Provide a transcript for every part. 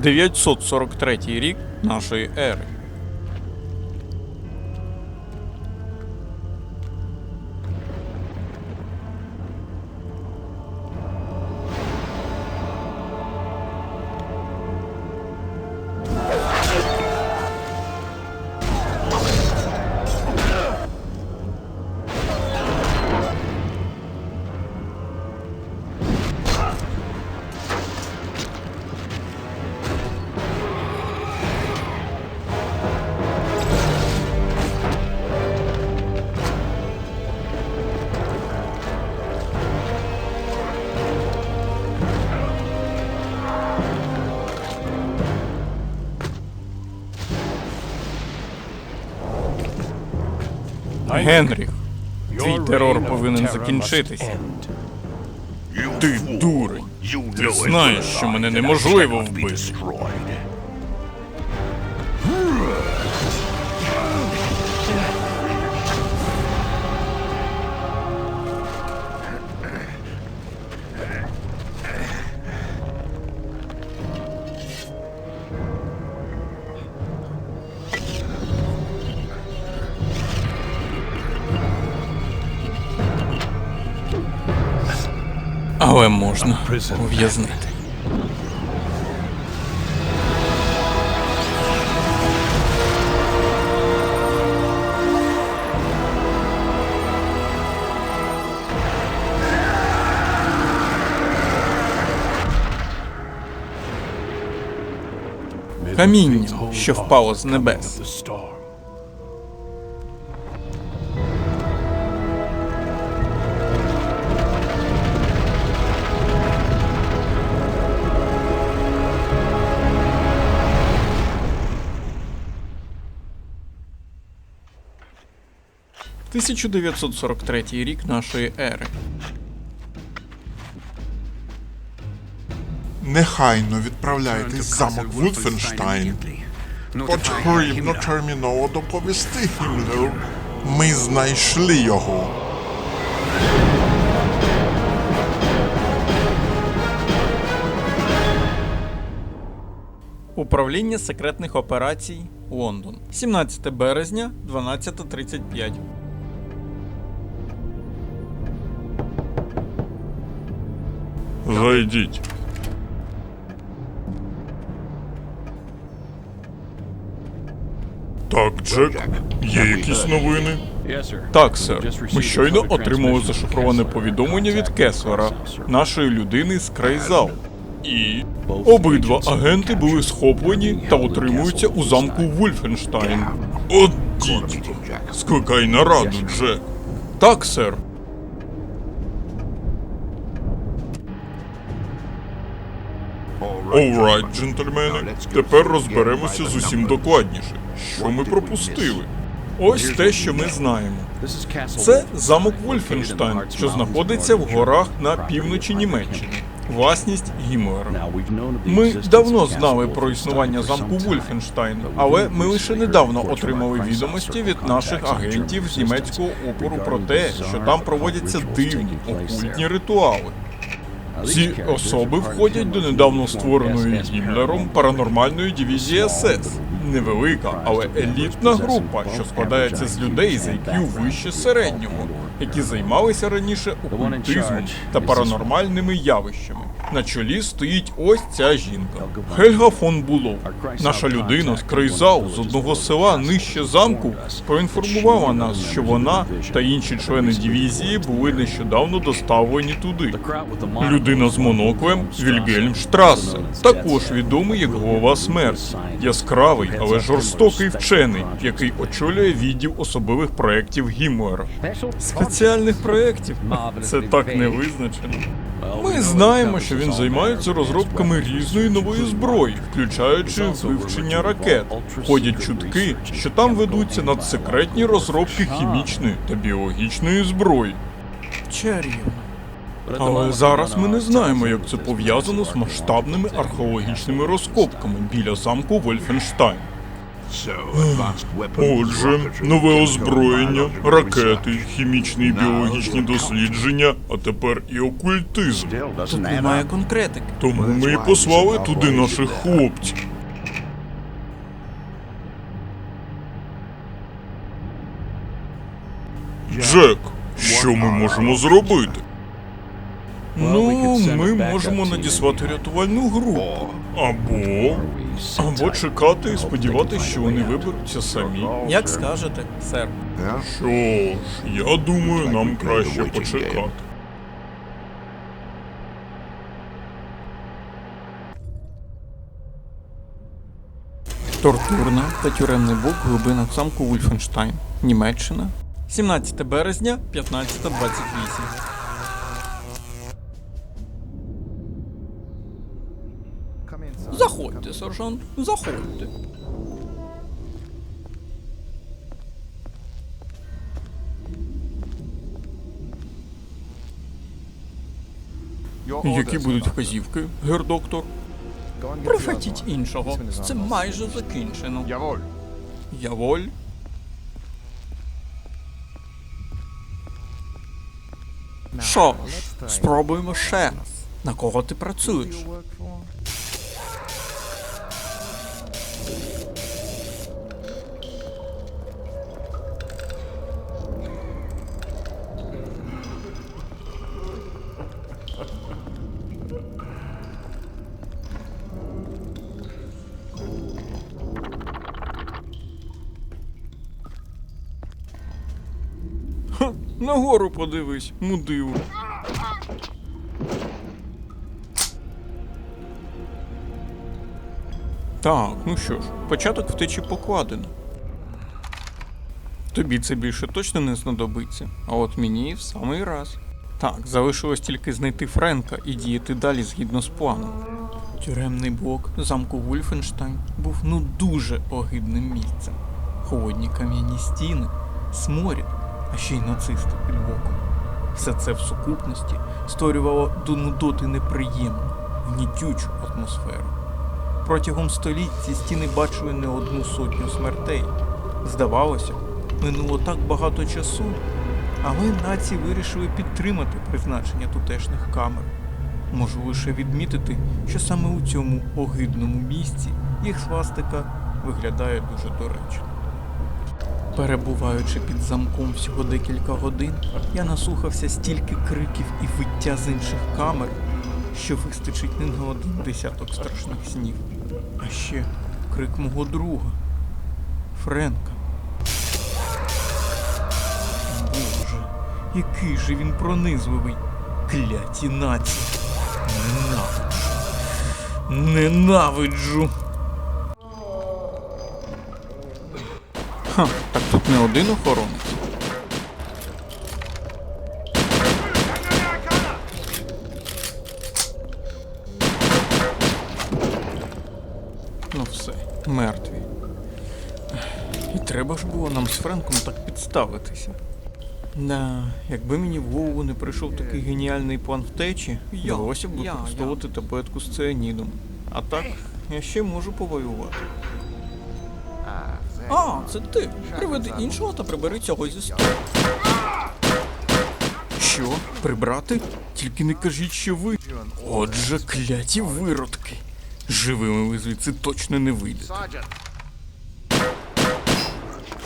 943 рік нашої ери. Генріх, твій терор повинен закінчитися. Ти дурень. Ти знаєш, що мене неможливо вбити. Ув'язнити. Каміння, що впало з небес. – 1943 рік нашої ери. Негайно відправляйтесь в замок Вулфенштайн. Потрібно терміново доповісти Гімлеру. Ми знайшли його. Управління секретних операцій Лондон. 17 березня, 12.35. Зайдіть. Так, Джек, є якісь новини? Так, сер. Ми щойно отримали зашифроване повідомлення від Кеслера, нашої людини з Крейзал. І обидва агенти були схоплені та утримуються у замку Вульфенштайн. От дідько. Скликай нараду, Джек. Так, сер. Олрайт, джентльмени. Тепер розберемося з усім докладніше. Що ми пропустили? Ось те, що ми знаємо. Це замок Вольфенштайн, що знаходиться в горах на півночі Німеччини. Власність Гіммлера. Ми давно знали про існування замку Вольфенштайн, але ми лише недавно отримали відомості від наших агентів з німецького опору про те, що там проводяться дивні окультні ритуали. Ці особи входять до недавно створеної Гімлером паранормальної дивізії СС. Невелика, але елітна група, що складається з людей з IQ вище середнього, які займалися раніше окультизмом та паранормальними явищами. На чолі стоїть ось ця жінка Хельга фон Булов. Наша людина з Крейзау з одного села нижче замку проінформувала нас, що вона та інші члени дивізії були нещодавно доставлені туди. Людина з моноклем Вільгельм Штрассе, також відомий як голова смерті, яскравий, але жорстокий вчений, який очолює відділ особливих проєктів Гіммлера. Спеціальних проєктів? Це так не визначено. Ми знаємо, що він займається розробками різної нової зброї, включаючи вивчення ракет. Ходять чутки, що там ведуться надсекретні розробки хімічної та біологічної зброї. Чарівно. Але зараз ми не знаємо, як це пов'язано з масштабними археологічними розкопками біля замку Вольфенштайн. Отже, нове озброєння, ракети, хімічні і біологічні дослідження, а тепер і окультизм. Тут немає конкретики. Тому ми і послали туди наших хлопців. Джек, що ми можемо зробити? Ну, ми можемо надіслати рятувальну групу. Або Або чекати і сподіватися, що вони виберуться самі. Як скажете, сер. що ж, я думаю, нам краще почекати. Тортурна та тюремний блок в глибинах замку Вульфенштайн, Німеччина. 17 березня, 15.28. сержант, заходьте. Які будуть вказівки, гер-доктор? Прихватіть іншого. Це майже закінчено. Яволь. Що ж, спробуємо ще. На кого ти працюєш? Подивись, мудиву. Так, ну що ж, початок втечі покладено. Тобі це більше точно не знадобиться, а от мені в самий раз. Так, залишилось тільки знайти Френка і діяти далі згідно з планом. Тюремний блок замку Вульфенштайн був ну дуже огидним місцем. Холодні кам'яні стіни, сморід, а ще й нацисти під боком. Все це в сукупності створювало до нудоти неприємну, гнітючу атмосферу. Протягом століть ці стіни бачили не одну сотню смертей. Здавалося, минуло так багато часу, але нації вирішили підтримати призначення тутешніх камер. Можу лише відмітити, що саме у цьому огидному місці їх свастика виглядає дуже доречно. Перебуваючи під замком всього декілька годин, я наслухався стільки криків і виття з інших камер, що вистачить не на один десяток страшних снів. А ще крик мого друга Френка. Боже, який же він пронизливий. Кляті нації. Ненавиджу. Ненавиджу. Ха, так тут не один охоронець. Ну все, мертві. І треба ж було нам з Френком так підставитися. Да, якби мені в голову не прийшов такий геніальний план втечі, вдалося б використовувати таблетку з цианідом. А так, я ще можу повоювати. А, це ти. Приведи іншого та прибери цього зі столу. Що? Прибрати? Тільки не кажіть, що ви. Отже, кляті виродки. Живими ви звідси точно не вийдете.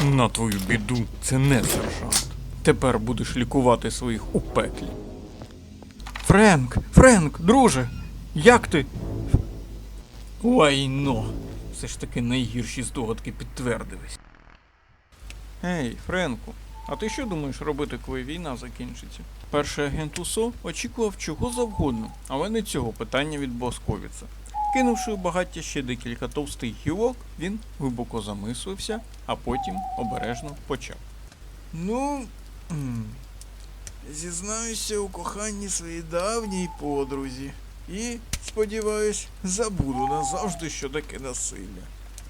На твою біду, це не сержант. Тепер будеш лікувати своїх у пеклі. Френк, Френк, друже, як ти? Лайно. Все ж таки найгірші здогадки підтвердились. Ей, Френку, а ти що думаєш робити, коли війна закінчиться? Перший агент УСО очікував чого завгодно, але не цього питання від Босковіца. Кинувши у багаття ще декілька товстих гілок, він глибоко замислився, а потім обережно почав. Ну, зізнаюся у коханні своїй давній подрузі. І, сподіваюсь, забуду назавжди, що таке насилля.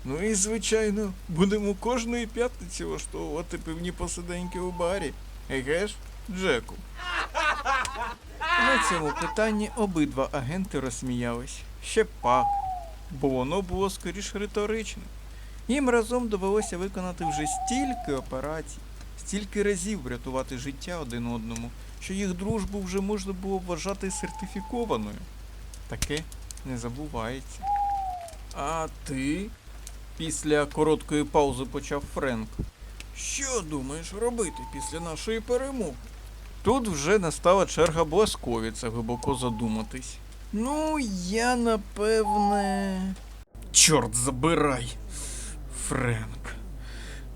Ну і, звичайно, будемо кожної п'ятниці влаштовувати пивні посиденьки у барі. Еге ж, Джеку. На цьому питанні обидва агенти розсміялись. Ще пак, бо воно було скоріш риторичним. Їм разом довелося виконати вже стільки операцій, стільки разів врятувати життя один одному, що їх дружбу вже можна було вважати сертифікованою. Таке не забувається. А ти? Після короткої паузи почав Френк. Що думаєш робити після нашої перемоги? Тут вже настала черга Бласковіца глибоко задуматись. Ну, я напевне. Чорт забирай. Френк.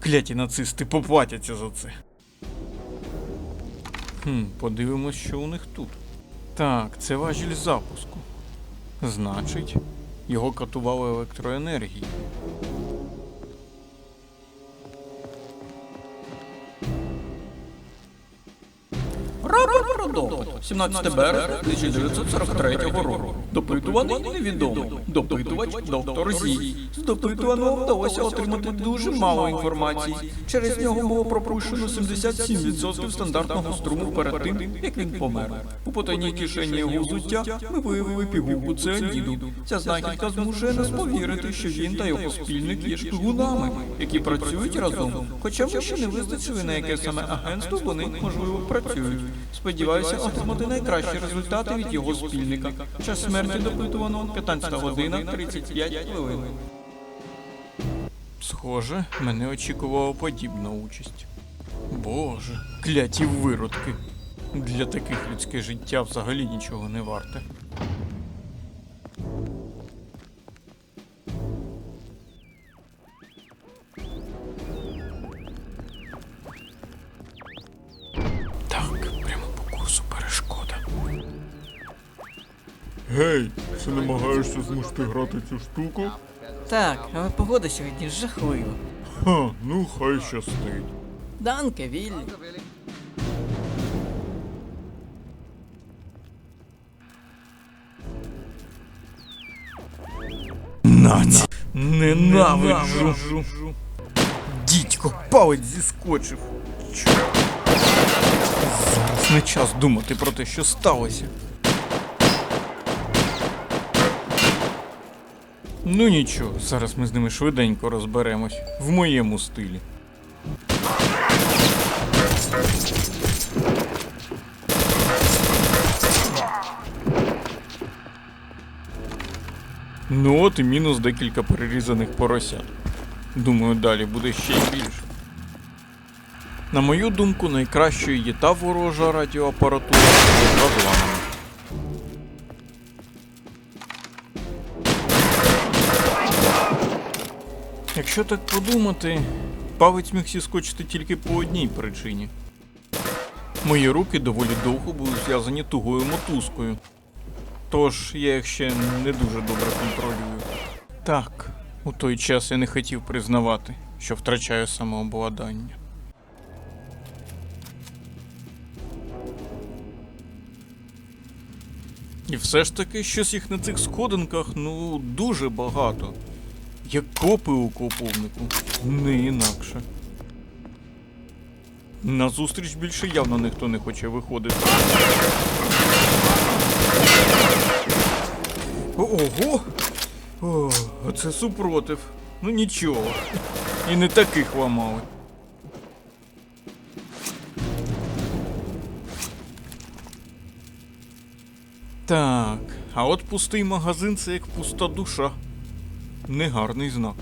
Кляті нацисти поплатяться за це. Хм, подивимось, що у них тут. Так, це важіль запуску. Значить, його катували електроенергією. 17 березня 1943 року. Допитуваний невідомий. Допитувач доктор Зі. З допитуваного вдалося отримати дуже мало інформації. Через нього було пропущено 77% стандартного струму перед тим, як він помер. У потайній кишені його взуття ми виявили пігулку цианіду. Ця знахідка змушує нас повірити, що він та його спільник є шпигунами, які працюють разом. Хоча ми ще не визначили, на яке саме агентство вони, можливо, працюють. Сподіваюся отримати найкращі результати від його спільника. Час смерті допитувано 15 година 35 хвилин. Схоже, мене очікувала подібна участь. Боже, кляті виродки. Для таких людське життя взагалі нічого не варте. Грати цю штуку? Так, але погода сьогодні жахлива. Ха, ну хай щастить. Данке, Віллі. Наці! Ненавиджу! Дідько, палець зіскочив. Чорт. Зараз не час думати про те, що сталося. Ну нічого, зараз ми з ними швиденько розберемось. В моєму стилі. Ну от і мінус декілька перерізаних поросят. Думаю, далі буде ще й більше. На мою думку, найкращою є та ворожа радіоапаратура Якщо так подумати, палець міг сіскочити тільки по одній причині. Мої руки доволі довго були зв'язані тугою мотузкою. Тож я їх ще не дуже добре контролюю. Так, у той час я не хотів признавати, що втрачаю самообладання. І все ж таки, щось їх на цих сходинках, ну, дуже багато. Як копи у коповнику, не інакше. На зустріч більше явно ніхто не хоче виходити. Ого! О, оце супротив. Ну нічого. І не таких ламали. Так, а от пустий магазин це як пуста душа. Негарний знак.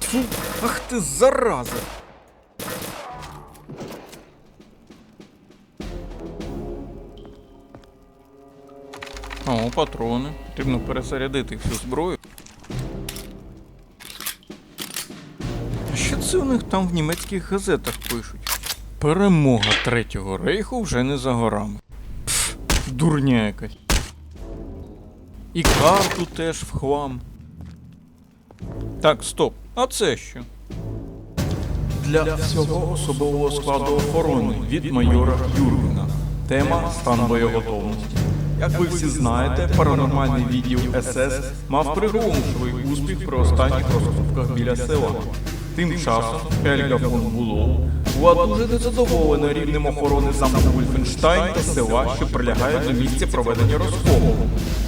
Тьфу, ах ти зараза! О, патрони. Потрібно перезарядити всю зброю. Це у них там в німецьких газетах пишуть? Перемога Третього рейху вже не за горами. Пф, дурня якась. І карту теж в хлам. Так, стоп. А це що? Для всього особового складу охорони від майора Юргена. Тема стан боєготовності. Як ви всі знаєте, паранормальний відділ СС мав приголомшливий успіх при останніх розкопках біля села. Тим часом Хельга фон Булоу була дуже незадоволена рівнем охорони замку Вольфенштайн та села, що прилягає до місця проведення розколу.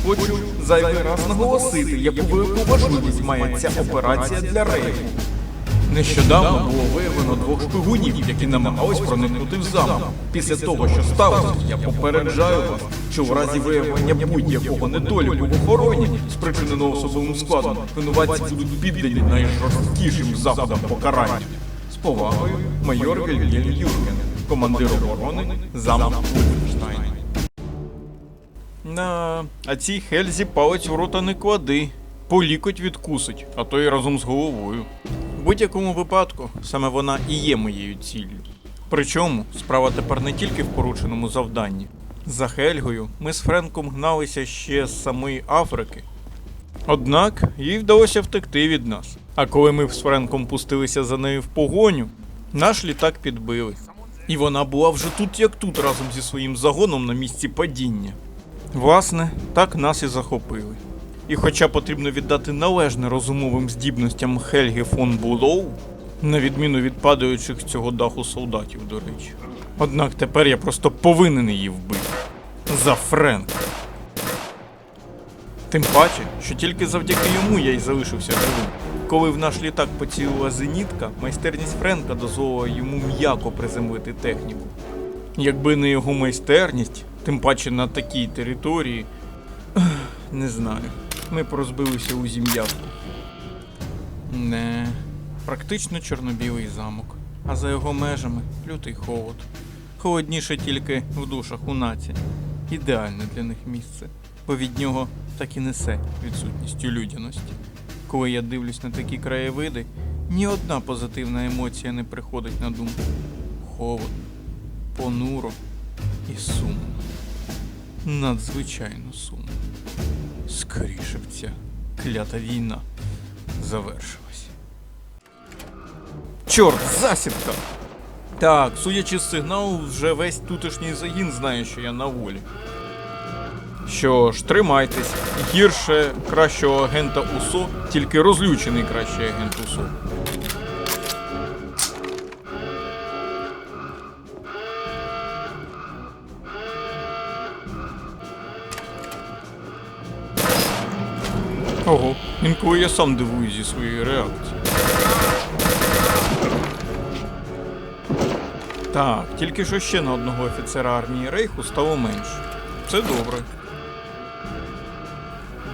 Хочу зайвий раз наголосити, яку велику важливість має ця операція для Рейху. Нещодавно було виявлено двох шпигунів, які намагались проникнути в замок. Після того, що сталося, я попереджаю вас, що в разі виявлення будь-якого недоліку в охороні, спричиненого особовим складом, винуватці будуть піддані найжорсткішим заходам покарання. З повагою, майор Вільгельм Юрген, командир оборони замок Ульфенштайн. На, а цій Хельзі палець в рота не клади. Полікоть відкусить, а то й разом з головою. В будь-якому випадку саме вона і є моєю ціллю. Причому справа тепер не тільки в порученому завданні. За Хельгою ми з Френком гналися ще з самої Африки. Однак їй вдалося втекти від нас. А коли ми з Френком пустилися за нею в погоню, наш літак підбили. І вона була вже тут як тут разом зі своїм загоном на місці падіння. Власне, так нас і захопили. І хоча потрібно віддати належне розумовим здібностям Хельги фон Булоу, на відміну від падаючих цього даху солдатів, до речі. Однак тепер я просто повинен її вбити. За Френка. Тим паче, що тільки завдяки йому я й залишився живим. Коли в наш літак поцілила зенітка, майстерність Френка дозволила йому м'яко приземлити техніку. Якби не його майстерність, тим паче на такій території, не знаю. Ми б розбилися у зім'ятку. Не, практично чорно-білий замок. А за його межами лютий холод. Холодніше тільки в душах у наці. Ідеальне для них місце, бо від нього так і несе відсутністю людяності. Коли я дивлюсь на такі краєвиди, ні одна позитивна емоція не приходить на думку. Холод, понуро і сумно. Надзвичайно сумно. Скоріше б ця клята війна завершилась. Чорт, засідка! Так, судячи з сигналу, вже весь тутешній загін знає, що я на волі. Що ж, тримайтесь. Гірше кращого агента УСО, тільки розлючений кращий агент УСО. Ого, я сам дивуюсь зі своєї реакції. Так, тільки що ще на одного офіцера армії Рейху стало менше. Це добре.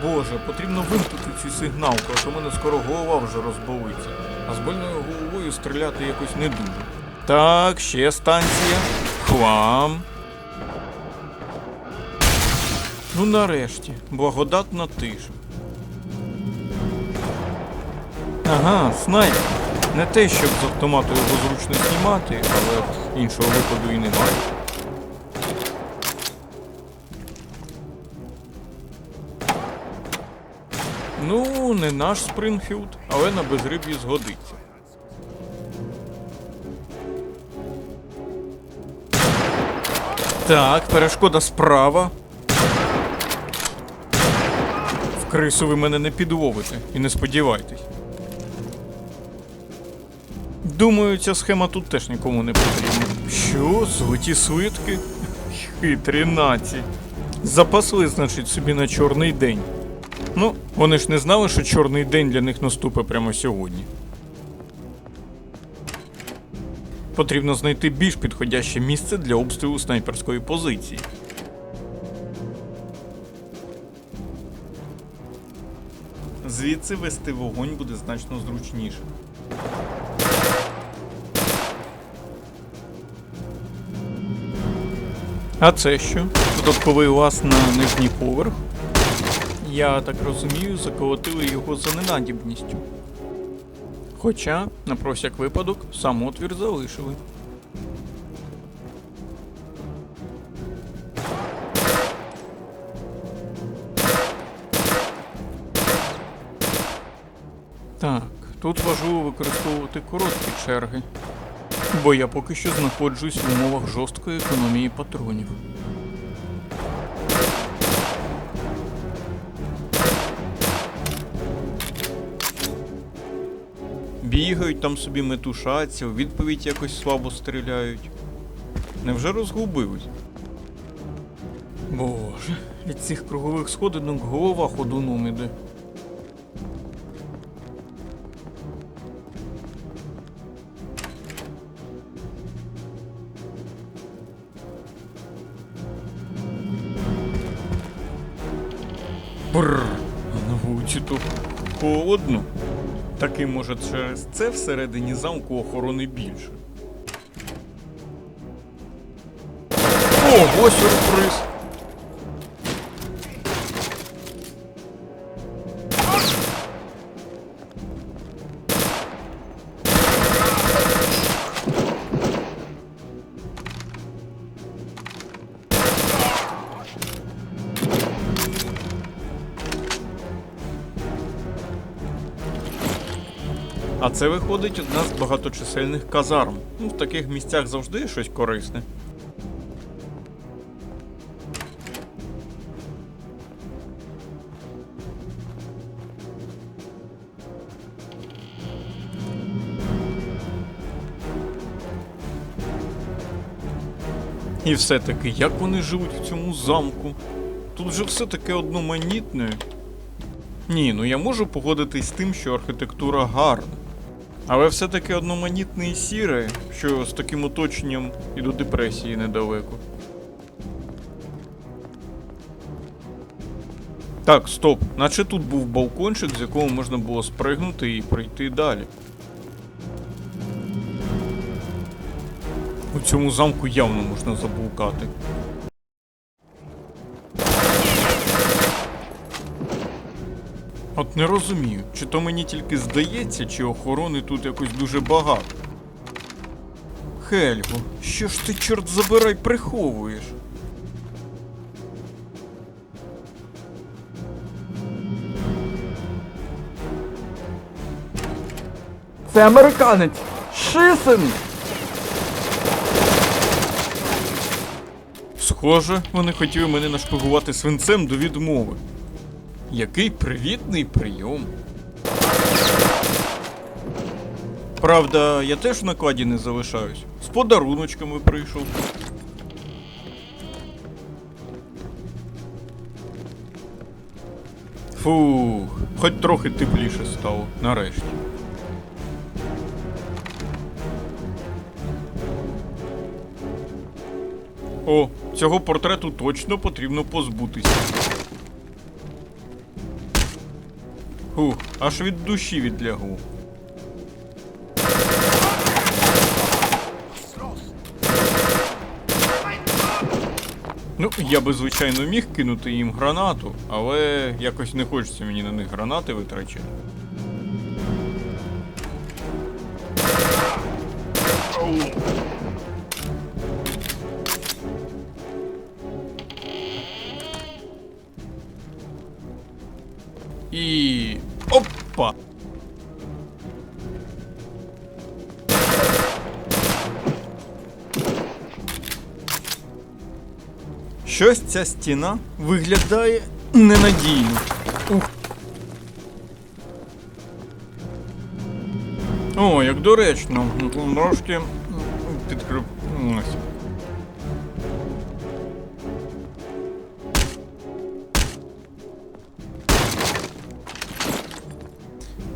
Боже, потрібно вимкнути цю сигналку, а то мене скоро голова вже розболиться. А з больною головою стріляти якось не дуже. Так, ще станція. Хлам. Ну нарешті, благодатна тиша. Ага, снайпер. Не те, щоб з автомату його зручно знімати, але іншого виходу і немає. Ну, не наш Спрингфілд, але на безриб'ї згодиться. Так, перешкода справа. В крису ви мене не підловите і не сподівайтесь. Думаю, ця схема тут теж нікому не потрібна. Що? Золоті свитки? Хитрі наці. Запасли, значить, собі на чорний день. Ну, вони ж не знали, що чорний день для них наступить прямо сьогодні. Потрібно знайти більш підходяще місце для обстрілу снайперської позиції. Звідси вести вогонь буде значно зручніше. А це що? Додатковий лаз на нижній поверх. Я так розумію, заколотили його за ненадібністю. Хоча, на про всяк випадок, сам отвір залишили. Так, тут важливо використовувати короткі черги. Бо я поки що знаходжусь в умовах жорсткої економії патронів. Бігають там собі метушаться, у відповідь якось слабо стріляють. Невже розгубились? Боже, від цих кругових сходинок голова ходуном іде. Бррр, на вулиці то холодно. Таки, може, через це всередині замку охорони більше. О, ось сюрприз! Це виходить одна з багаточисельних казарм. Ну, в таких місцях завжди щось корисне. І все-таки, як вони живуть в цьому замку? Тут же все таке одноманітне. Ні, ну я можу погодитись з тим, що архітектура гарна. Але все-таки одноманітне і сіре, що з таким оточенням і до депресії недалеко. Так, стоп, наче тут був балкончик, з якого можна було спригнути і пройти далі. У цьому замку явно можна заблукати. Не розумію, чи то мені тільки здається, чи охорони тут якось дуже багато. Хельго, що ж ти, чорт забирай, приховуєш? Це американець! Шисен! Схоже, вони хотіли мене нашпигувати свинцем до відмови. Який привітний прийом. Правда, я теж в накладі не залишаюсь. З подаруночками прийшов. Фух, хоч трохи тепліше стало, нарешті. О, цього портрету точно потрібно позбутися. Фух, аж від душі відлягу. Ну, я би, звичайно, міг кинути їм гранату, але якось не хочеться мені на них гранати витрачати. Щось ця стіна виглядає ненадійно. Ух. О, як доречно. Трошки підкріпнулося.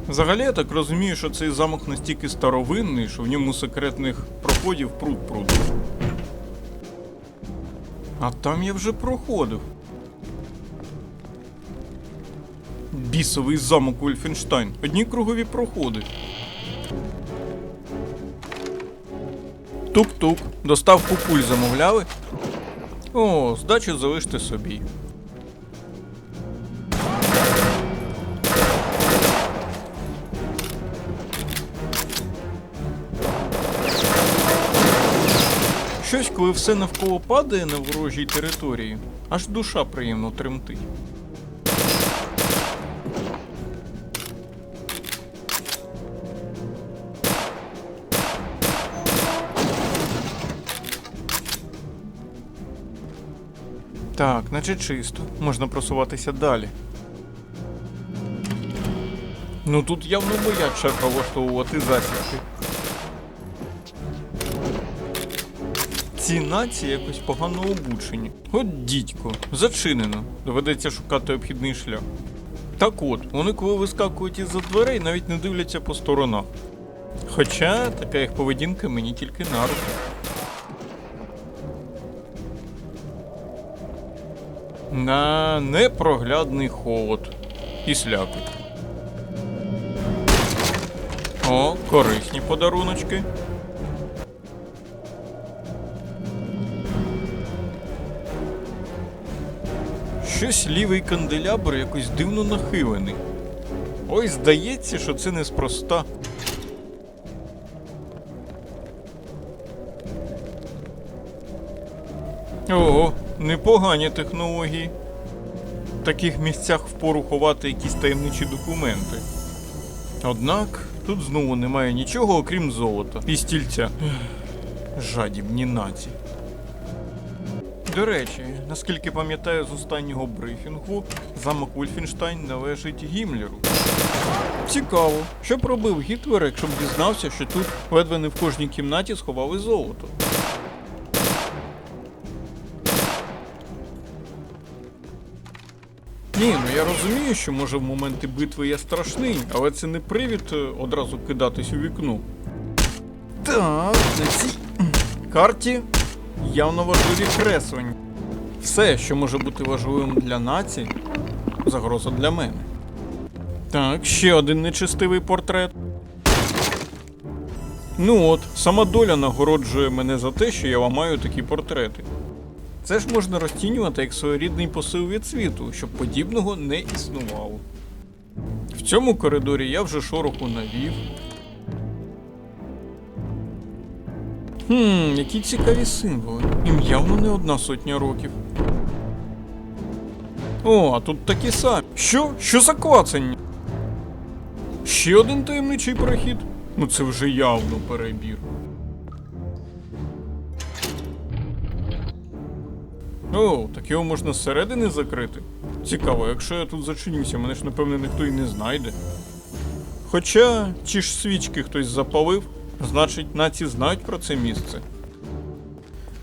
Взагалі, я так розумію, що цей замок настільки старовинний, що в ньому секретних проходів пруд пруд. А там я вже проходив. Бісовий замок Ульфенштайн. Одні кругові проходи. Тук-тук. Доставку пуль замовляли? О, здачу залиште собі. Щось, коли все навколо падає на ворожій території, аж душа приємно тремтить. Так, наче чисто. Можна просуватися далі. Ну тут явно боять шефа влаштовувати засідки. Ці нації якось погано обучені. От дідько, зачинено. Доведеться шукати обхідний шлях. Так от, вони коли вискакують із-за дверей, навіть не дивляться по сторонах. Хоча така їх поведінка мені тільки на руку. На непроглядний холод і слякоть. О, корисні подаруночки. Щось лівий канделябр якось дивно нахилений. Ой, здається, що це неспроста. Ого, непогані технології. В таких місцях впору ховати якісь таємничі документи. Однак тут знову немає нічого, окрім золота і стільця. Жадібні наці. До речі, наскільки пам'ятаю з останнього брифінгу, замок Ульфенштайн належить Гімлеру. Цікаво, що б робив Гітлер, якщо б дізнався, що тут ледве не в кожній кімнаті сховали золото. Ні, ну я розумію, що може в моменти битви я страшний, але це не привід е, одразу кидатись у вікно. Так, на цій карті явно важливі креслення. Все, що може бути важливим для нації, загроза для мене. Так, ще один нечистивий портрет. Ну от, сама доля нагороджує мене за те, що я ламаю такі портрети. Це ж можна розцінювати як своєрідний посил від світу, щоб подібного не існувало. В цьому коридорі я вже шороху навів. Хм, які цікаві символи. Їм явно не одна сотня років. О, а тут такі самі. Що? Що за клацання? Ще один таємничий прохід? Ну це вже явно перебір. О, так його можна зсередини закрити. Цікаво, якщо я тут зачинюся, мене ж напевне ніхто і не знайде. Хоча ті ж свічки хтось запалив, значить наці знають про це місце.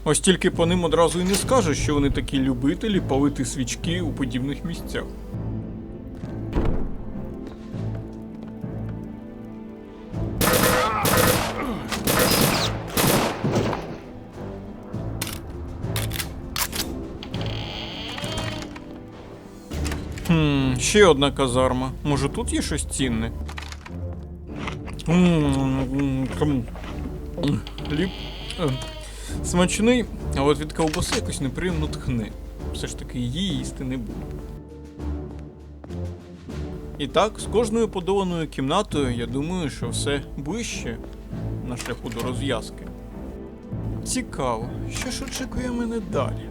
Ось тільки по ним одразу і не скажеш, що вони такі любителі палити свічки у подібних місцях. Хм, ще одна казарма. Може тут є щось цінне? Хліб. е, Смачний, а от від ковбаси якось неприємно тхне. Все ж таки її їсти не буду. І так, з кожною подоланою кімнатою, я думаю, що все ближче на шляху до розв'язки. Цікаво, що ж очікує мене далі?